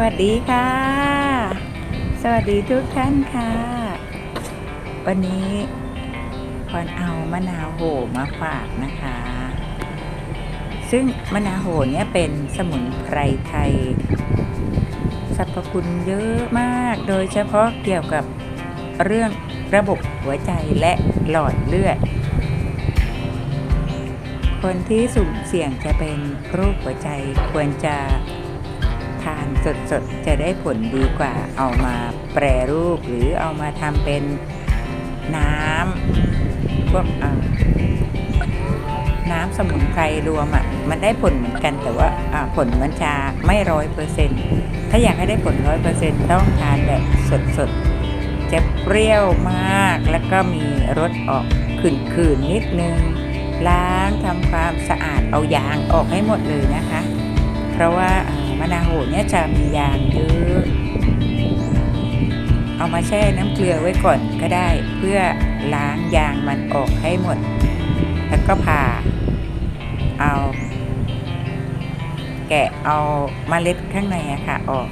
วัสดีค่ะ สวัสดีทุกท่านค่ะ วันนี้พรเอามะนาวโหมาฝากนะคะ ซึ่งมะนาวโหเนี่ยเป็นสมุนไพรไทยสรรพคุณเยอะมาก โดยเฉพาะเกี่ยวกับเรื่องระบบหัวใจและหลอดเลือด คนที่สุ่มเสี่ยงจะเป็นโรคหัวใจควรจะ สดๆ จะได้ผลดีกว่าเอามาแปรรูปหรือเอามาทำเป็นน้ำพวกน้ำสมุนไพรรวมอะมันได้ผลเหมือนกันแต่ว่าผลมันจะไม่ร้อยเปอร์เซ็นต์ถ้าอยากให้ได้ผลร้อยเปอร์เซ็นต์ต้องทานแบบสดๆ จะเปรี้ยวมากแล้วก็มีรสออกขื่นๆนิดนึง ล้างทำความสะอาดเอายางออกให้หมดเลยนะคะ เพราะว่า มะนาวโหเนี่ยจะมียางเยอะเอามาแช่น้ำเกลือไว้ก่อนก็ได้ เพื่อล้างยางมันออกให้หมด แล้วก็ผ่าเอา แกะเอาเมล็ดข้างในอะค่ะออก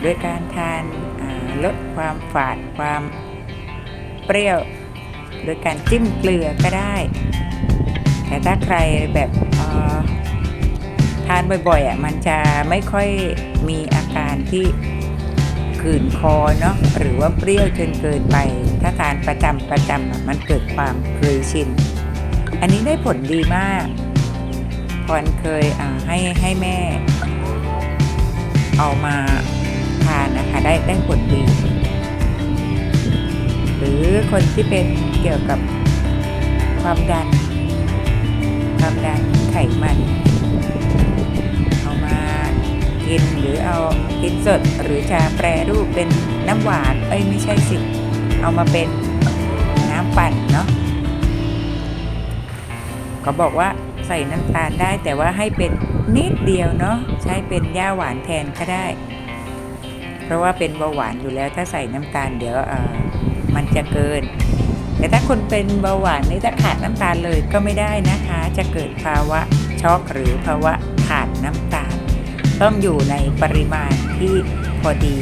โดยการทานาลดความฝาดความเปรี้ยว โดยการจิ้มเกลือก็ได้ แต่ถ้าใครแบบ ทานบ่อยๆอะมันจะไม่ค่อยมีอาการที่ขื่นคอเนาะหรือว่าเปรี้ยวจนเกินไป ถ้าทานประจำประจำอะมันเกิดความเคยชิน อันนี้ได้ผลดีมากพรเคยให้ให้แม่ เอามาทานนะคะได้ได้ผลดี หรือคนที่เป็นเกี่ยวกับความดัน ความดันไขมัน กิน หรือเอากินสดหรือจะแปรรูปเป็นน้ำหวาน เอ้ยไม่ใช่สิ เอามาเป็นน้ำปั่นเนาะเขาบอกว่าใส่น้ำตาลได้แต่ว่าให้เป็นนิดเดียวเนาะใช้เป็นย่าหวานแทนก็ได้ เพราะว่าเป็นเบาหวานอยู่แล้วถ้าใส่น้ำตาลเดี๋ยวมันจะเกิน แต่ถ้าคนเป็นเบาหวานนี่ถ้าขาดน้ำตาลเลยก็ไม่ได้นะคะ จะเกิดภาวะช็อกหรือภาวะขาดน้ำตาล ต้องอยู่ในปริมาณที่พอดี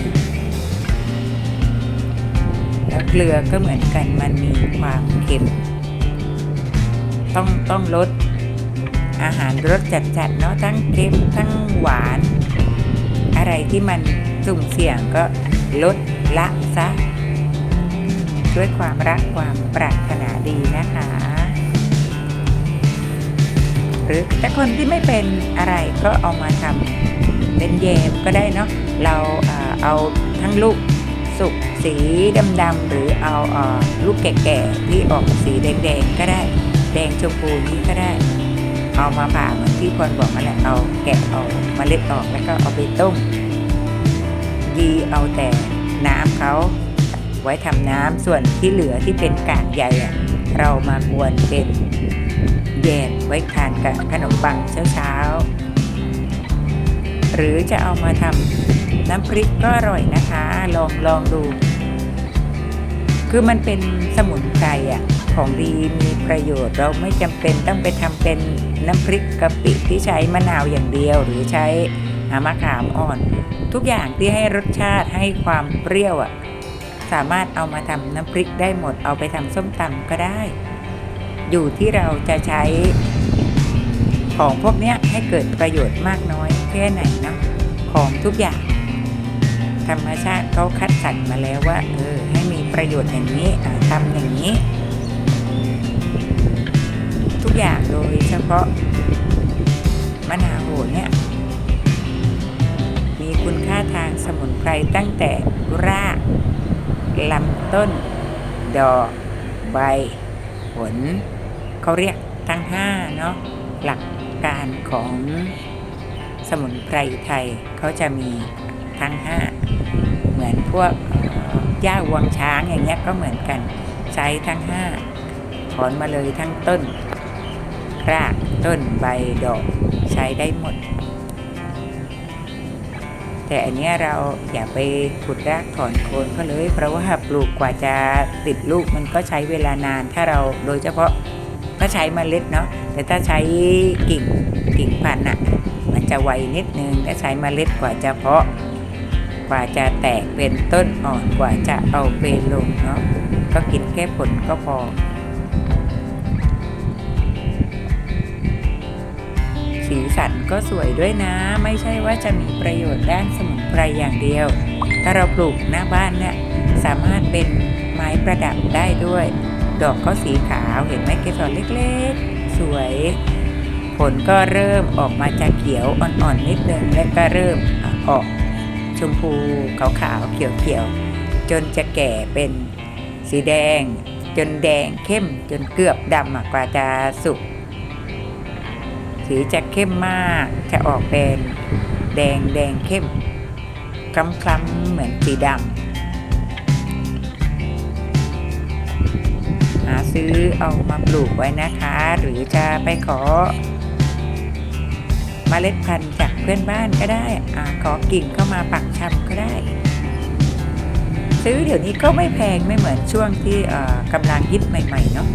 แล้วเกลือก็เหมือนกันมันมีความเค็ม ต้องต้องลดอาหารรสจัดๆเนาะทั้งเค็มทั้งหวาน อะไรที่มันสุ่มเสี่ยงก็ลดละซะ ด้วยความรักความปรารถนาดีนะคะ หรือถ้าคนที่ไม่เป็นอะไรก็เอามาทำ เป็นแยมก็ได้เนาะเราเอาทั้งลูกสุกสีดำๆหรือเอาลูกแก่ๆที่ออกสีแดงๆก็ได้ แดงชมพูนี้ก็ได้ เอามาผ่าเหมือนที่พรบอกมาแหละเอาแกะเอาเมล็ดออกแล้วก็เอาไปต้มยีเอาแต่น้ำเขาไว้ทำน้ำส่วนที่เหลือที่เป็นกากใยอะเรามากวนเป็นแยมไว้ทานกับขนมปังเช้าๆ หรือจะเอามาทำน้ำพริกก็อร่อยนะคะ ลองลองดู คือมันเป็นสมุนไพรอะของดีมีประโยชน์เราไม่จำเป็นต้องไปทำเป็นน้ำพริกกะปิที่ใช้มะนาวอย่างเดียว หรือใช้มะขามอ่อน ทุกอย่างที่ให้รสชาติให้ความเปรี้ยวอะสามารถเอามาทำน้ำพริกได้หมดเอาไปทำส้มตำก็ได้ อยู่ที่เราจะใช้ของพวกนี้ให้เกิดประโยชน์มากน้อย ค่ไหนเนาะของทุกอย่าง ธรรมชาติเขาคัดสรรมาแล้วว่าเออให้มีประโยชน์อย่างนี้ทำอย่างนี้ ทุกอย่างโดยเฉพาะมะนาวโหเนี่ยมีคุณค่าทางสมุนไพรตั้งแต่รากลำต้น ดอกใบ ผล เขาเรียกทั้งห้าเนาะหลักการของ สมุนไพรไทยเขาจะมีทั้งห้าเหมือนพวกเอ่อย่าวังช้างอย่างเงี้ยก็เหมือนกันใช้ทั้งห้าถอนมาเลยทั้งต้น รากต้นใบดอกใช้ได้หมด แต่อันเนี้ยเราอย่าไปขุดรากถอนโคนเขาเลย เพราะว่าปลูกกว่าจะติดลูกมันก็ใช้เวลานาน ถ้าเราโดยเฉพาะถ้าใช้เมล็ดเนาะแต่ถ้าใช้กิ่งกิ่งพันธุ์อะ จะไวนิดนึงถ้าใช้เมล็ดกว่าจะเพาะ กว่าจะแตกเป็นต้นอ่อนกว่าจะเอาไปลงเนาะก็กินแค่ผลก็พอ สีสันก็สวยด้วยนะ ไม่ใช่ว่าจะมีประโยชน์ด้านสมุนไพรอย่างเดียว ถ้าเราปลูกหน้าบ้านเนี่ยสามารถเป็นไม้ประดับได้ด้วย ดอกก็สีขาวเห็นไหมเกสรเล็กๆ สวย ผลก็เริ่มออกมาจากเขียวอ่อนๆนิดนึงและก็เริ่มออกชมพูขาวๆเขียวๆจนจะแก่เป็นสีแดง จนแดงเข้มจนเกือบดำกว่าจะสุกสีจะเข้มมากจะออกเป็นแดงแดงเข้มคล้ำๆเหมือนสีดำหาซื้อเอามาปลูกไว้นะคะ หรือจะไปขอ เมล็ดพันธุ์จากเพื่อนบ้านก็ได้อาขอกิ่งเข้ามาปักชำก็ได้ ซื้อเดี๋ยวนี้ก็ไม่แพงไม่เหมือนช่วงที่กำลังฮิตใหม่ๆเนาะ